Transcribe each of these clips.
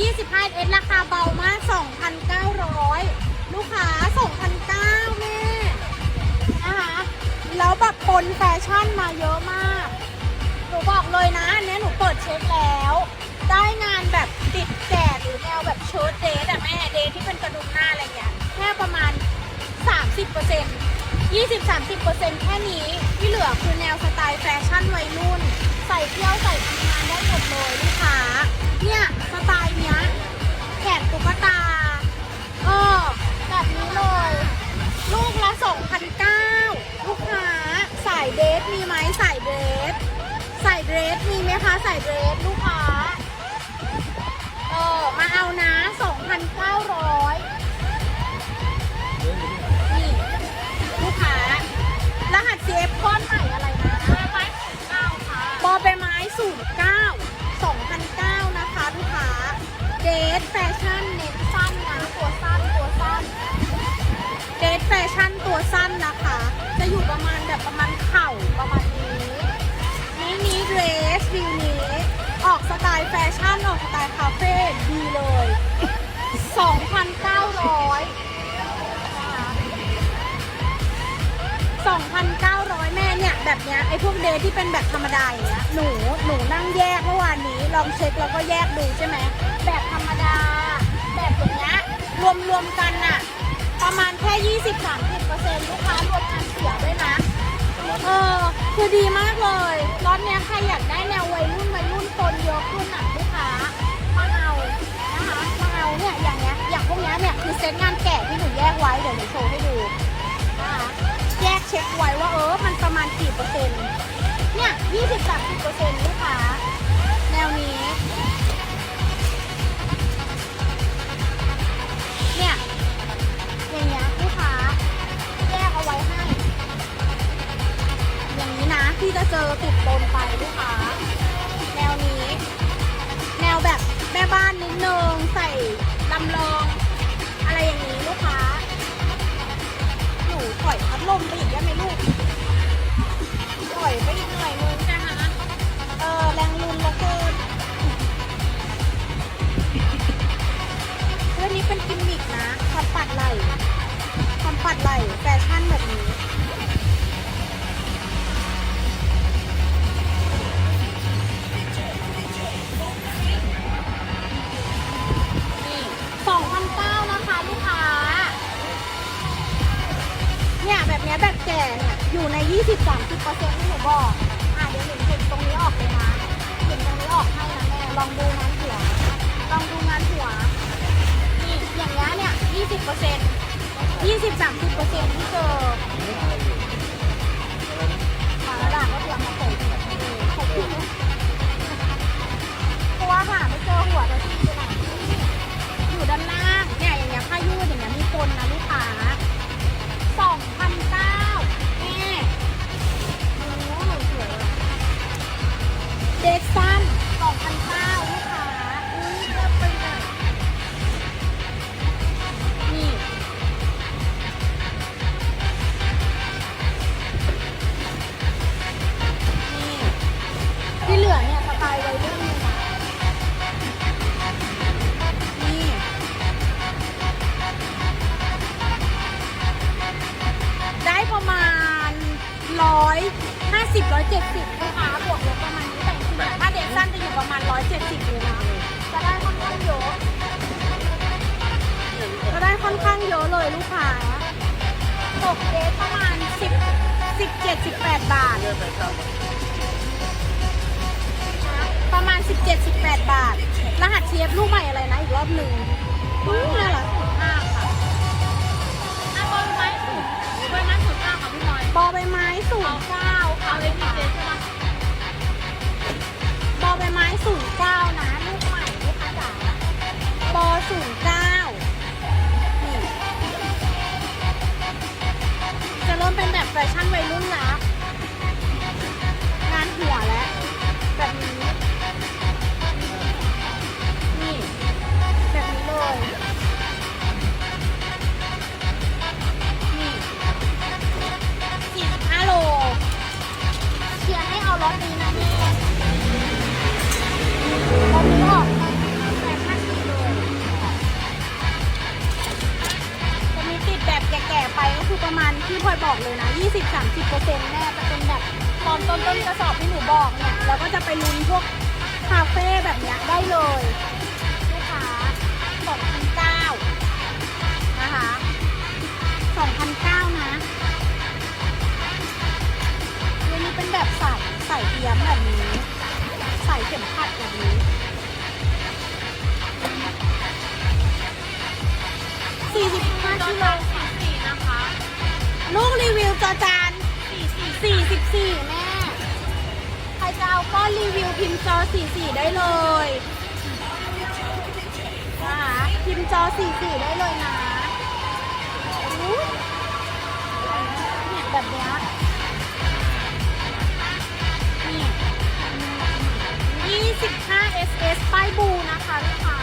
25 S ราคาเบามาก 2,900 ลูกค้า 2,900แม่นะคะแล้วแบบปนแฟชั่นมาเยอะมาก หนูบอกเลยนะ อันเนี้ยหนูเปิดเช็คแล้ว ได้งานแบบติดแก่หรือแนวแบบเชิ้ตเดทอะแม่เดทที่เป็นกระดุมหน้าอะไรเงี้ยแค่ประมาณ 30% 20-30%แค่นี้ที่เหลือคือแนวสไตล์แฟชั่นวัยรุ่น ใส่เที่ยวใส่ทำงานได้หมดเลยลูกค้า มีไหมใส่เดรสใส่เดรสมีไหมคะใส่เดรสลูกค้าเออมาเอานะ2,900นี่ลูกค้ารหัส CF ก้อนใหม่อะไรนะไม้09ค่ะบอใบไม้09 2009นะคะลูกค้าเดทแฟชั่นเน้นสั้นนะตัวสั้นตัวสั้นเดทแฟชั่นตัวสั้นนะคะจะอยู่ประ รสวิวนี้ ออกสไตล์แฟชั่น ออกสไตล์คาเฟ่ดีเลย 2,900นะคะ2,900 แม่เนี่ย แบบเนี้ยไอ้พวกเดทที่เป็นแบบธรรมดาอย่างเงี้ยหนูหนูนั่งแยกเมื่อวานนี้ ลองเช็คแล้วก็แยกดูใช่ไหม แบบธรรมดา แบบอย่างเงี้ยรวมรวมๆกันน่ะ ประมาณแค่ 20-30%ลูกค้ารวมงานเสียด้วยนะ เออ คือดีมากเลย รถเนี้ยใครอยาก คือเซ็ตงานแกะที่หนูแยกไว้ เดี๋ยวหนูโชว์ให้ดูนะคะแยกเช็คไว้ว่าเออ มันประมาณกี่เปอร์เซ็นต์ เนี่ย20-30%เปอร์เซ็นต์ลูกค้า แนวนี้ เนี่ย อย่างเงี้ยลูกค้า แยกเอาไว้ให้ อย่างนี้นะที่จะเจอติดบนไปลูกค้า แนวนี้ แนวแบบแม่บ้านนิดนึงใส่ลำลอง อะไรอย่างนี้ลูกค้า หนูถอยพัดลมไปอีกได้ไหมลูกถอยไปอีกหน่อยนึงนะคะเออแรงลุนเหละเกินเรื่องนี้เป็นกิมมิกนะทำปัดไหล่ทำปัดไหล่แฟชั่นแบบ อยู่ใน20-30%ที่หนูบอกอะเดี๋ยวหนูเห็นตรงนี้ออกเลยนะเห็นตรงนี้ออกให้นะแม่ลองดูงานหัว ลองดูงานหัวนี่อย่างเงี้ยเนี่ย20% 20-30%ที่เจอ ประมาณร้อยห้าสิบร้อยเจ็ดสิบลูกค้าบวกลบประมาณนี้แต่จริงๆถ้าเดซสั้นจะอยู่ประมาณร้อยเจ็ดสิบเลยนะจะได้ค่อนข้างเยอะจะได้ค่อนข้างเยอะเลยลูกค้าตกเดซประมาณสิบสิบเจ็ดสิบแปดบาท ประมาณ17-18บาท รหัสเทียบลูกใหม่อะไรนะอีกรอบหนึ่งน่ารัก บอใบไม้ศูนย์เก้าค่ะเลยพี่เจใช่ปะบอใบไม้ศูนย์เก้านะลูกใหม่ลูกค้าจ๋าบอศูนย์เก้านี่จะเริ่มเป็นแบบแฟชั่นวัยรุ่นละงานหัวแล้ว ประมาณที่พลอยบอกเลยนะ 20-30%แน่จะเป็นแบบตอนต้นต้นกระสอบที่หนูบอกเนี่ยแล้วก็จะไปลุ้นพวกคาเฟ่แบบเนี้ยได้เลยลูกค้า2,009นะคะ2,009นะตัวนี้เป็นแบบใส่ใส่เทียมแบบนี้ ใส่เข็มขัดแบบนี้45จอกิโล วิวจอจานสี่สี่44แม่ ใครจะเอาก็รีวิวพิมพ์จอ 44 ได้เลยนะคะพิมพ์จอ 44 ได้เลยนะเนี่ยแบบเนี้ยนี่25 SS ป้ายบูนะคะลูกค้า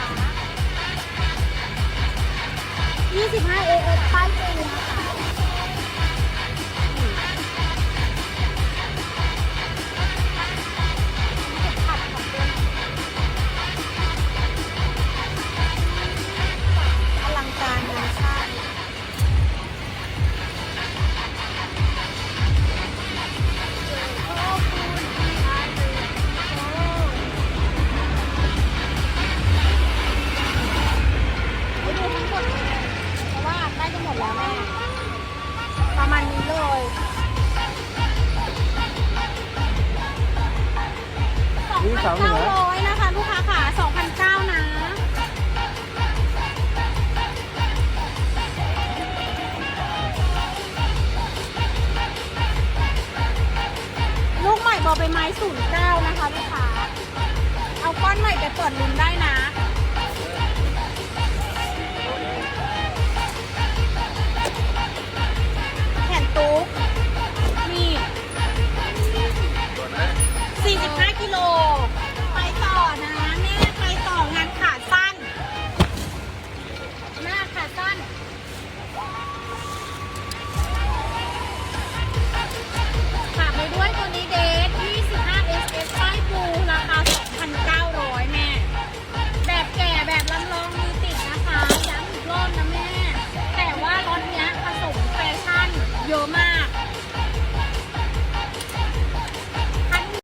25 AS ป้ายบูนะคะ 909 นะคะลูกค้า เอาก้อนใหม่ไปเปิดลุ้นได้นะ แผ่นตุ๊กนี่ 45 กิโล